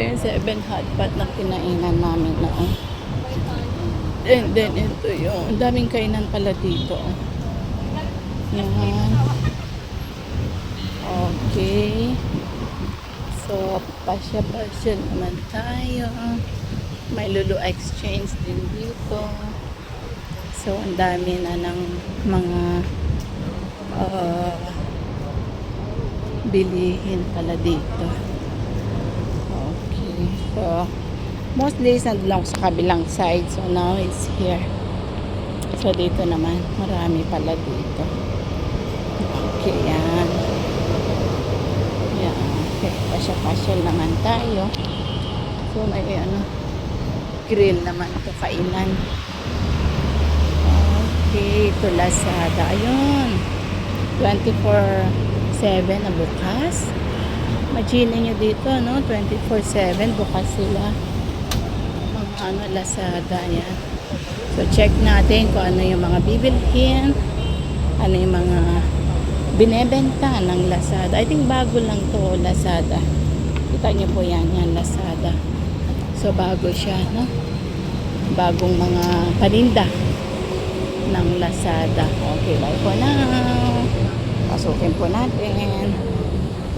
yung seven hot pot na kinainan namin noon. And then, ito yung, daming kainan pala dito. Yan. Okay. So, pasya-pasya naman tayo. May Lulu Exchange din dito. So, ang dami na ng mga uh, bilihin pala dito. Okay. So, mostly nandun ako sa kabilang side. So, now it's here. So, dito naman. Marami pala dito. Okay, yan. Yan. Okay. Pasya-pasyal naman tayo. So, may ano, grill naman to kainan. Okay, ito Lazada. Ayun. 24-7 na bukas. Imagine nyo dito, no? 24-7 bukas sila. Ano, Lazada. Yan. So, check natin kung ano yung mga bibilhin. Ano yung mga binebenta ng Lazada. I think bago lang to Lazada. Kita nyo po yan, yan Lazada. So, bago siya, no? Bagong mga paninda ng Lazada. Okay, bye po now. Pasukin po natin.